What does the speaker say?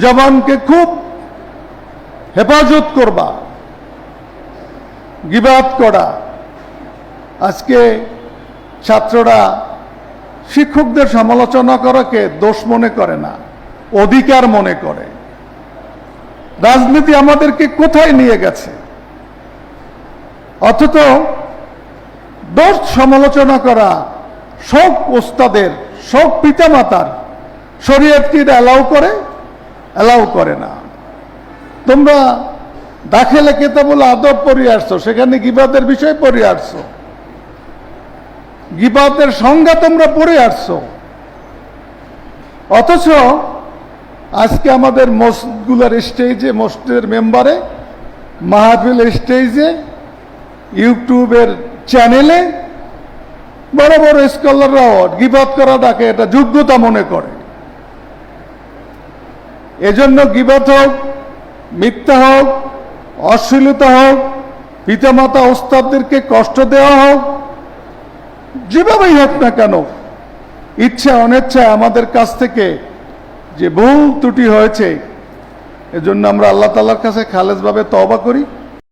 জবানকে খুব হেফাজত করবা গিবাদ করা। আজকে ছাত্ররা শিক্ষকদের সমালোচনা করাকে দোষ মনে করে না, অধিকার মনে করে। রাজনীতি আমাদেরকে কোথায় নিয়ে গেছে? অথচ দোষ সমালোচনা করা সব ওস্তাদের সব পিতামাতার শরীয়ত কি অ্যালাউ করে অ্যালাউ করে না। তোমরা দাখেলে কেতাবুল আদব পড়ে আসছো, সেখানে গিবাদের বিষয় পড়ে আসছো। গিবাদের সংজ্ঞা তোমরা পড়ে আসছো। অথচ আজকে আমাদের মসজিদগুলোর স্টেজে, মসজিদের মেম্বারে, মাহফিল স্টেজে, ইউটিউবের চ্যানেলে বড় বড় স্কলাররাও গিবাদ করাটাকে এটা যোগ্যতা মনে করে। এজন্য গিবত হোক, মিথ্যা হোক, অশ্লীলতা হোক, পিতামাতা ওস্তাবদেরকে কষ্ট দেওয়া হোক, যেভাবেই হোক না কেন, ইচ্ছা অনিচ্ছায় আমাদের কাছ থেকে যে বহু ত্রুটি হয়েছে, এজন্য আমরা আল্লাহ তাল্লার কাছে খালেজভাবে তবা করি।